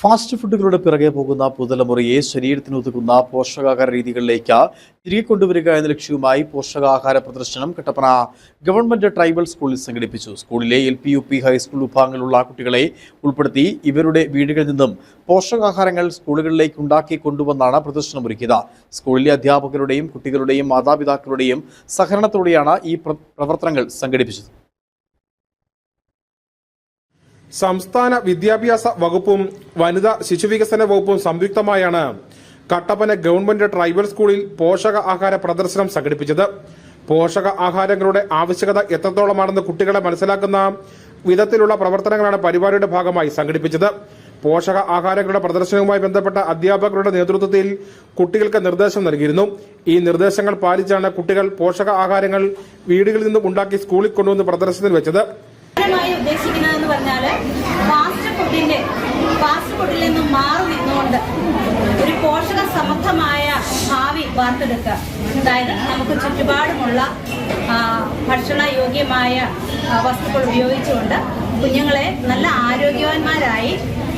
Fast ഫുഡുകളുടെ പിറകെ പോകുന്ന പുതുതലമുറയെ ശരീരത്തിന് ഒതുക്കുന്ന പോഷകാഹാര രീതികളിലേക്ക് തിരികെ കൊണ്ടുവരിക എന്ന ലക്ഷ്യവുമായി പോഷകാഹാര പ്രദർശനം കട്ടപ്പന ഗവൺമെന്റ് ട്രൈബൽ സ്കൂളിൽ സംഘടിപ്പിച്ചു. സ്കൂളിലെ L P U P high school വിഭാഗങ്ങളിലുള്ള കുട്ടികളെ ഉൾപ്പെടുത്തി ഇവരുടെ വീടുകളിൽ നിന്നും പോഷകാഹാരങ്ങൾ സ്കൂളുകളിലേക്ക് ഉണ്ടാക്കി കൊണ്ടുവന്നാണ് പ്രദർശനം ഒരുക്കിയത് സ്കൂളിലെ അധ്യാപകരുടെയും കുട്ടികളുടെയും മാതാപിതാക്കളുടെയും സഹകരണത്തോടെയാണ് ഈ പ്രവർത്തനങ്ങൾ സംഘടിപ്പിച്ചത്. സംസ്ഥാന വിദ്യാഭ്യാസ വകുപ്പും വനിതാ ശിശുവികസന വകുപ്പും സംയുക്തമായാണ് കട്ടപ്പന ഗവൺമെന്റ് ട്രൈബൽ സ്കൂളിൽ പോഷക ആഹാര പ്രദർശനം സംഘടിപ്പിച്ചത്. പോഷക ആഹാരങ്ങളുടെ ആവശ്യകത എത്രത്തോളമാണെന്ന് കുട്ടികളെ മനസ്സിലാക്കുന്ന വിധത്തിലുള്ള പ്രവർത്തനങ്ങളാണ് പരിപാടിയുടെ ഭാഗമായി സംഘടിപ്പിച്ചത്. പോഷക ആഹാരങ്ങളുടെ പ്രദർശനവുമായി ബന്ധപ്പെട്ട അധ്യാപകരുടെ നേതൃത്വത്തിൽ കുട്ടികൾക്ക് നിർദ്ദേശം നൽകിയിരുന്നു. ഈ നിർദ്ദേശങ്ങൾ പാലിച്ചാണ് കുട്ടികൾ പോഷക ആഹാരങ്ങൾ വീടുകളിൽ നിന്നും ഉണ്ടാക്കി സ്കൂളിൽ കൊണ്ടുവന്ന് പ്രദർശനത്തിൽ വെച്ചത്. പ്രധാനമായി ഉദ്ദേശിക്കുന്നതെന്ന് പറഞ്ഞാൽ ഫാസ്റ്റ് ഫുഡിന്റെ ഫാസ്റ്റ് ഫുഡിൽ നിന്ന് മാറി നിന്നുകൊണ്ട് ഒരു പോഷക സമൃദ്ധമായ ഭാവി വാർത്തെടുക്കുക. അതായത് നമുക്ക് ചുറ്റുപാടുമുള്ള ഭക്ഷണ യോഗ്യമായ വസ്തുക്കൾ ഉപയോഗിച്ചുകൊണ്ട് കുഞ്ഞുങ്ങളെ നല്ല ആരോഗ്യവാന്മാരായി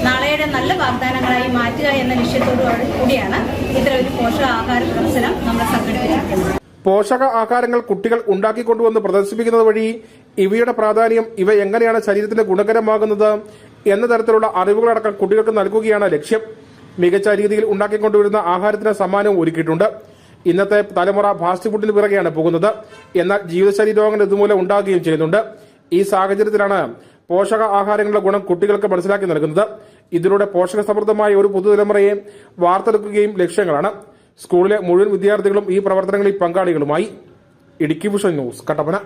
നാളെയുടെ നല്ല വാഗ്ദാനങ്ങളായി മാറ്റുക എന്ന ലക്ഷ്യത്തോടു കൂടിയാണ് ഇത്തരം ഒരു പോഷകാഹാര പ്രദർശനം നമ്മൾ സംഘടിപ്പിച്ചിരിക്കുന്നത്. പോഷക ആഹാരങ്ങൾ കുട്ടികൾ ഉണ്ടാക്കിക്കൊണ്ടുവന്ന് പ്രദർശിപ്പിക്കുന്നത് വഴി ഇവയുടെ പ്രാധാന്യം ഇവ എങ്ങനെയാണ് ശരീരത്തിന് ഗുണകരമാകുന്നത് എന്ന തരത്തിലുള്ള അറിവുകളടക്കം കുട്ടികൾക്ക് നൽകുകയാണ് ലക്ഷ്യം. മികച്ച രീതിയിൽ ഉണ്ടാക്കിക്കൊണ്ടുവരുന്ന ആഹാരത്തിന് സമ്മാനവും ഒരുക്കിയിട്ടുണ്ട്. ഇന്നത്തെ തലമുറ ഫാസ്റ്റ് ഫുഡിന് പിറകെയാണ് പോകുന്നത്. എന്നാൽ ജീവിതശൈലി രോഗങ്ങൾ ഇതുമൂലം ഉണ്ടാകുകയും ചെയ്യുന്നുണ്ട്. ഈ സാഹചര്യത്തിലാണ് പോഷക ആഹാരങ്ങളുടെ ഗുണം കുട്ടികൾക്ക് മനസ്സിലാക്കി നൽകുന്നത്. ഇതിലൂടെ പോഷക സമൃദ്ധമായ ഒരു പുതുതലമുറയെ വാർത്തെടുക്കുകയും ലക്ഷ്യങ്ങളാണ്. സ്കൂളിലെ മുഴുവൻ വിദ്യാർത്ഥികളും ഈ പ്രവർത്തനങ്ങളിൽ പങ്കാളികളുമായി. Idukki vision news Kattappana.